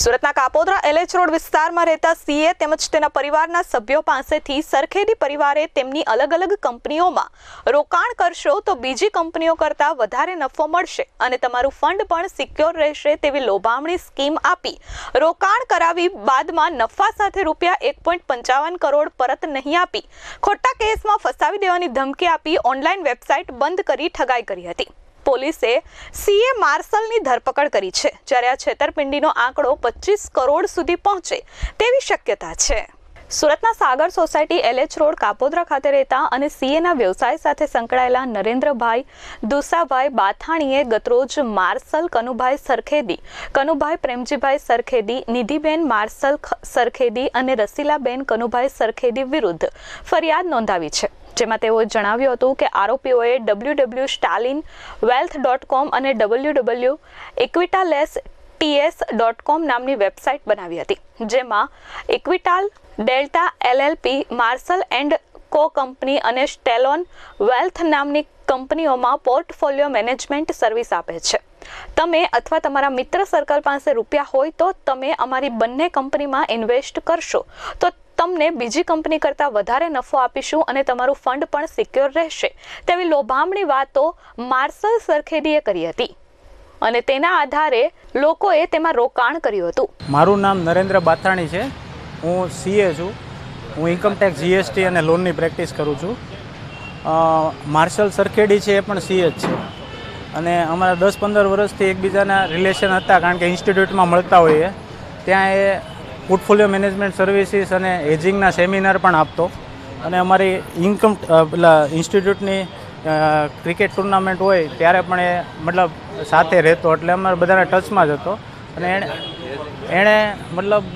સુરતના Kapodra LH road વિસ્તારમાં રહેતા સીએ તેમજ તેના પરિવારના સભ્યો પાસેથી સરખેદી પરિવારે તેમની અલગ અલગ કંપનીઓમાં રોકાણ કરશો તો બીજી કંપનીઓ કરતાં વધારે નફો મળશે અને તમારું ફંડ પણ સિક્યોર રહેશે તેવી લોભામણી સ્કીમ આપી. રોકાણ કરાવી બાદમાં નફા સાથે રૂપિયા એક પંચાવન કરોડ પરત નહીં આપી. ખોટા કેસમાં ફસાવી દેવાની ધમકી આપી ઓનલાઈન વેબસાઇટ બંધ કરી ઠગાઈ કરી હતી. પોલીસે સીએ માર્શલની ધરપકડ કરી છે, જ્યારે આ છેતરપિંડીનો આંકડો પચીસ કરોડ સુધી પહોંચે તેવી શક્યતા છે. સુરતના Sagar society LH road Kapodra ખાતે રહેતા અને સીએના વ્યવસાય સાથે સંકળાયેલા નરેન્દ્રભાઈ દુસાભાઈ બાથાણીએ ગતરોજ માર્શલ કનુભાઈ સરખેદી, કનુભાઈ પ્રેમજીભાઈ સરખેદી, નિધિબેન માર્શલ સરખેદી અને રસીલાબેન કનુભાઈ સરખેદી વિરુદ્ધ ફરિયાદ નોંધાવી છે. જેમાં તેઓએ જણાવ્યું હતું કે આરોપીઓએ W W Stalin wealth dot com અને ડબલ્યુ ડબલ્યુ ઇક્વિટાલેસ ટીએસ ડોટ કોમ નામની વેબસાઇટ બનાવી હતી, જેમાં ઇક્વિટાલ delta LLP Marshall and co company અને સ્ટેલોન વેલ્થ નામની કંપનીઓમાં પોર્ટફોલિયો મેનેજમેન્ટ સર્વિસ આપે છે. તમે અથવા તમારા મિત્ર સર્કલ પાસે રૂપિયા હોય તો તમે અમારી બંને કંપનીમાં ઇન્વેસ્ટ કરશો. તો તમને બીજી કંપની કરતાં વધારે નફો આપીશું અને તમારું ફંડ પણ સિક્યોર રહેશે. તેવી લોભામણી વાતો માર્શલ સરખેડીએ કરી હતી. અને તેના આધારે લોકોએ તેમાં રોકાણ કર્યું હતું. મારું નામ નરેન્દ્ર બાથાણી છે. હું સીએ છું. હું ઇન્કમટેક્સ જીએસટી અને લોનની પ્રેક્ટિસ કરું છું. માર્શલ સરખેડી છે એ પણ સીએ જ છે. અને અમારા દસ પંદર વર્ષથી એકબીજાના રિલેશન હતા કારણ કે ઇન્સ્ટિટ્યૂટમાં મળતા હોઈએ. ત્યાં એ પોર્ટફોલિયો મેનેજમેન્ટ સર્વિસીસ અને હેજિંગના સેમિનાર પણ આપતો. અને અમારી ઇન્કમ પેલા ઇન્સ્ટિટ્યૂટની ક્રિકેટ ટુર્નામેન્ટ હોય ત્યારે પણ એ મતલબ સાથે રહેતો. એટલે અમારે બધાના ટચમાં જ હતો. અને એણે એણે મતલબ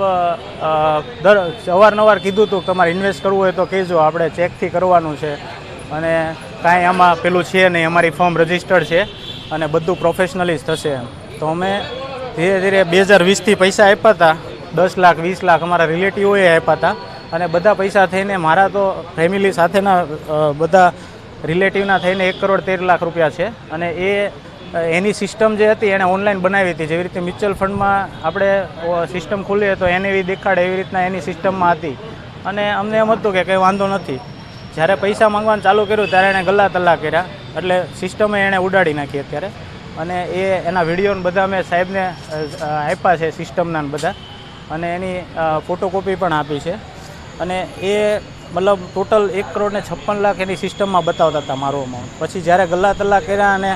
દર, અવારનવાર કીધું હતું કે તમારે ઇન્વેસ્ટ કરવું હોય તો કહેજો, આપણે ચેકથી કરવાનું છે. અને કાંઈ આમાં પેલું છે નહીં, અમારી ફોર્મ રજિસ્ટર્ડ છે અને બધું પ્રોફેશનલી જ થશે એમ. તો અમે ધીરે ધીરે બે હજાર વીસથી પૈસા આપ્યા હતા. દસ લાખ, વીસ લાખ અમારા રિલેટિવોએ આપ્યા હતા. અને બધા પૈસા થઈને મારા તો ફેમિલી સાથેના બધા રિલેટિવના થઈને એક કરોડ તેર લાખ રૂપિયા છે. અને એ એની સિસ્ટમ જે હતી એણે ઓનલાઈન બનાવી હતી. જેવી રીતે મ્યુચ્યુઅલ ફંડમાં આપણે સિસ્ટમ ખોલીએ તો એને એવી દેખાડે એવી રીતના એની સિસ્ટમમાં હતી. અને અમને એમ હતું કે કંઈ વાંધો નથી. જ્યારે પૈસા માંગવાનું ચાલુ કર્યું ત્યારે એણે ગલ્લા તલ્લા કર્યા. એટલે સિસ્ટમે એણે ઉડાડી નાખી અત્યારે. અને એ, એના વીડિયો બધા મેં સાહેબને આપ્યા છે સિસ્ટમના બધા. અને એની ફોટોકોપી પણ આપી છે. અને એ મતલબ ટોટલ એક કરોડ ને છપ્પન લાખ એની સિસ્ટમમાં બતાવતા હતા મારો અમાઉન્ટ પછી જ્યારે ગલ્લા તલ્લા કર્યા અને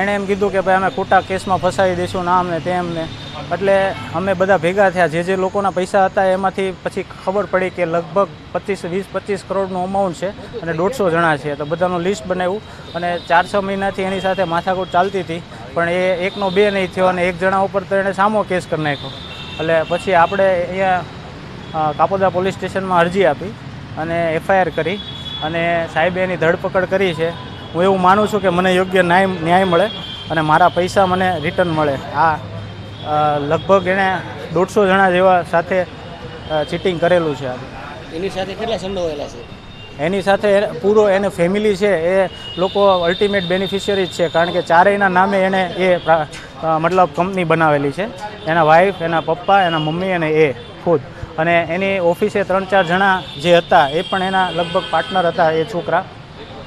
એણે એમ કીધું કે ભાઈ અમે ખોટા કેસમાં ફસાવી દઈશું ને આમ ને તેમ ને એટલે અમે બધા ભેગા થયા. જે જે લોકોના પૈસા હતા એમાંથી પછી ખબર પડી કે લગભગ પચીસ, વીસ, પચીસ કરોડનું અમાઉન્ટ છે અને દોઢસો જણા છે. તો બધાનું લિસ્ટ બનાવ્યું અને ચાર છ મહિનાથી એની સાથે માથાકૂટ ચાલતી હતી. પણ એ એકનો બે નહીં થયો અને એક જણા ઉપર તો એણે સામો કેસ કરી નાખ્યો. એટલે પછી આપણે અહીંયા કાપોદા પોલીસ સ્ટેશનમાં અરજી આપી અને એફઆઈઆર કરી અને સાહેબે એની ધરપકડ કરી છે. હું એવું માનું છું કે મને યોગ્ય ન્યાય ન્યાય મળે અને મારા પૈસા મને રિટર્ન મળે. આ લગભગ એણે દોઢસો જણા જેવા સાથે ચીટિંગ કરેલું છે. એની સાથે કેટલા સંડોવાયેલા છે? એની સાથે પૂરો એને ફેમિલી છે, એ લોકો અલ્ટિમેટ બેનિફિશિયરી જ છે, કારણ કે ચારેયના નામે એણે એ મતલબ કંપની બનાવેલી છે. એના વાઈફ એના પપ્પા, એના મમ્મી અને એ ખુદ. અને એની ઓફિસે ત્રણ ચાર જણા જે હતા, એ પણ એના લગભગ પાર્ટનર હતા એ છોકરા.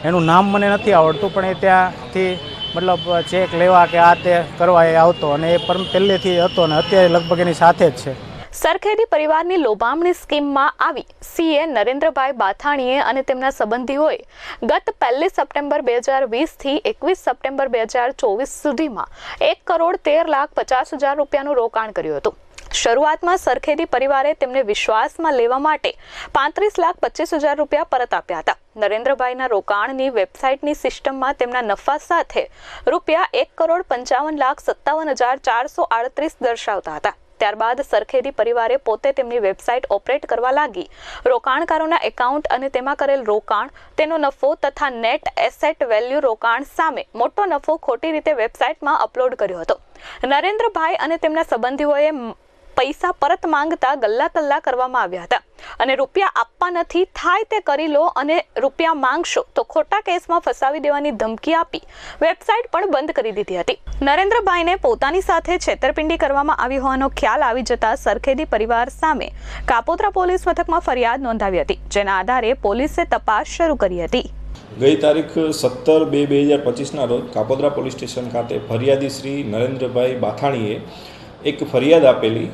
એનું નામ મને નથી આવડતું, પણ એ ત્યાંથી મતલબ ચેક લેવા કે આ તે કરવા એ આવતો અને એ પર પહેલેથી હતો અને અત્યારે લગભગ એની સાથે જ છે. સરખેદી પરિવારની લોભામણી સ્કીમમાં આવી. સીએ નરેન્દ્રભાઈ બાથાણીએ અને તેમના સંબંધીઓએ ગત પહેલી સપ્ટેમ્બર બે હજાર વીસથી એકવીસ સપ્ટેમ્બર બે હજાર ચોવીસ સુધીમાં એક કરોડ તેર લાખ પચાસ હજાર રૂપિયાનું રોકાણ કર્યું હતું. શરૂઆતમાં સરખેદી પરિવારે તેમને વિશ્વાસમાં લેવા માટે પાંત્રીસ લાખ પચીસ હજાર રૂપિયા પરત આપ્યા હતા. નરેન્દ્રભાઈના રોકાણની વેબસાઇટની સિસ્ટમમાં તેમના નફા સાથે રૂપિયા એક કરોડ પંચાવન લાખ સત્તાવન હજાર ચારસો આડત્રીસ દર્શાવતા હતા. ત્યારબાદ સરખેદી પરિવારે પોતે તેમની વેબસાઇટ ઓપરેટ કરવા લાગી. રોકાણકારોના એકાઉન્ટ અને તેમાં કરેલ રોકાણ, તેનો નફો તથા નેટ એસેટ વેલ્યુ રોકાણ સામે મોટો નફો ખોટી રીતે વેબસાઇટમાં અપલોડ કર્યો હતો. નરેન્દ્રભાઈ અને તેમના સંબંધીઓએ પૈસા પરત માંગતા ગલ્લા તલ્લા કરવામાં આવ્યા હતા. અને રૂપિયા આપવા નથી, થાય તે કરી લો અને રૂપિયા માંગશો તો ખોટા કેસમાં ફસાવી દેવાની ધમકી આપી. વેબસાઇટ પણ બંધ કરી દીધી હતી. નરેન્દ્રભાઈને પોતાની સાથે છેતરપિંડી કરવામાં આવી હોવાનો ખ્યાલ આવી જતા સરખેદી પરિવાર સામે કાપોદ્રા પોલીસ મથકમાં ફરિયાદ નોંધાવી હતી, જેના આધારે પોલીસે તપાસ શરૂ કરી હતી. ગઈ તારીખ સત્તર બે બે હજાર પચીસના રોજ કાપોદ્રા પોલીસ સ્ટેશન ખાતે ફરિયાદી શ્રી નરેન્દ્રભાઈ બાથાણીએ એક ફરિયાદ આપેલી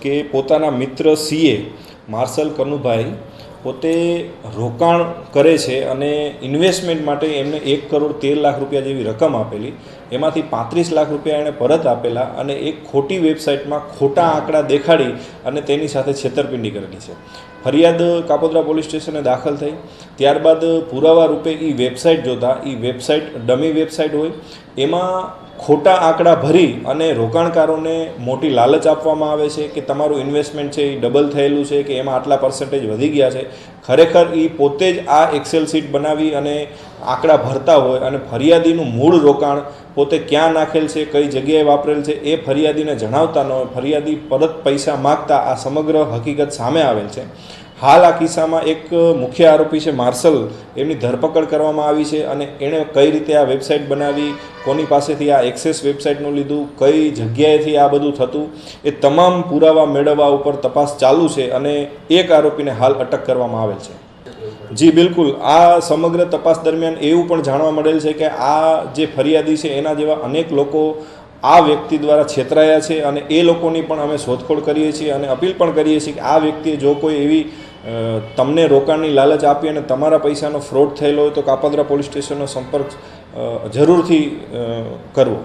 કે પોતાના મિત્ર સીએ માર્શલ કનુભાઈ પોતે રોકાણ કરે છે અને ઇન્વેસ્ટમેન્ટ માટે એમને એક કરોડ તેર લાખ રૂપિયા જેવી રકમ આપેલી. એમાંથી પાંત્રીસ લાખ રૂપિયા એણે પરત આપેલા અને એક ખોટી વેબસાઇટમાં ખોટા આંકડા દેખાડી અને તેની સાથે છેતરપિંડી કરેલી છે. ફરિયાદ કાપોદ્રા પોલીસ સ્ટેશને દાખલ થઈ. ત્યારબાદ પુરાવા રૂપે એ વેબસાઇટ જોતા એ વેબસાઇટ ડમી વેબસાઇટ હોય. એમાં ખોટા આંકડા ભરી અને રોકાણકારોને મોટી લાલચ આપવામાં આવે છે કે તમારું ઇન્વેસ્ટમેન્ટ છે એ ડબલ થયેલું છે કે એમાં આટલા પર્સન્ટેજ વધી ગયા છે. ખરેખર એ પોતે જ આ એક્સેલ શીટ બનાવી અને આંકડા ભરતા હોય અને ફરિયાદીનું મૂળ રોકાણ પોતે ક્યાં નાખેલ છે, કઈ જગ્યાએ વાપરેલ છે, એ ફરિયાદીને જણાવતા ન હોય, ફરિયાદી પરત પૈસા માગતા આ સમગ્ર હકીકત સામે આવેલ છે. હાલ આ કિસ્સામાં એક મુખ્ય આરોપી છે, માર્શલ, એમની ધરપકડ કરવામાં આવી છે અને એણે કઈ રીતે આ વેબસાઇટ બનાવી, કોની પાસેથી આ એક્સેસ વેબસાઇટનું લીધું, કઈ જગ્યાએથી આ બધું થતું, એ તમામ પુરાવા મેળવવા ઉપર તપાસ ચાલુ છે અને એક આરોપીને હાલ અટક કરવામાં આવેલ છે. જી, બિલકુલ. આ સમગ્ર તપાસ દરમિયાન એવું પણ જાણવા મળેલ છે કે આ જે ફરિયાદી છે, એના જેવા અનેક લોકો આ વ્યક્તિ દ્વારા છેતરાયા છે અને એ લોકોની પણ અમે શોધખોળ કરીએ છીએ અને અપીલ પણ કરીએ છીએ કે આ વ્યક્તિએ જો કોઈ એવી તમને રોકાણની લાલચ આપી અને તમારા પૈસાનો ફ્રોડ થયેલો હોય તો કાપોદ્રા પોલીસ સ્ટેશનનો સંપર્ક જરૂરથી કરવો.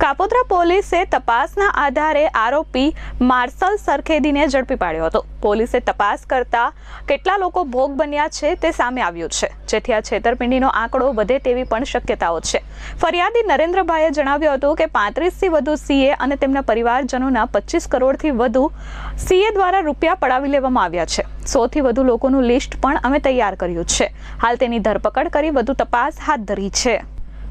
કાપોદ્રા પોલીસે તપાસના આધારે આરોપી માર્શલ સરખેદીને ઝડપી પાડ્યો હતો. પોલીસે તપાસ કરતા કેટલા લોકો ભોગ બન્યા છે તે સામે આવ્યું છે. જેથી આ છેતરપિંડીનો આંકડો વધે તેવી પણ શક્યતાઓ છે. ફરિયાદી નરેન્દ્રભાઈએ જણાવ્યું હતું કે પાંત્રીસથી વધુ સીએ અને તેમના પરિવારજનોના પચીસ કરોડથી વધુ સીએ દ્વારા રૂપિયા પડાવી લેવામાં આવ્યા છે. સોથી વધુ લોકોનું લિસ્ટ પણ અમે તૈયાર કર્યું છે. હાલ તેની ધરપકડ કરી વધુ તપાસ હાથ ધરી છે.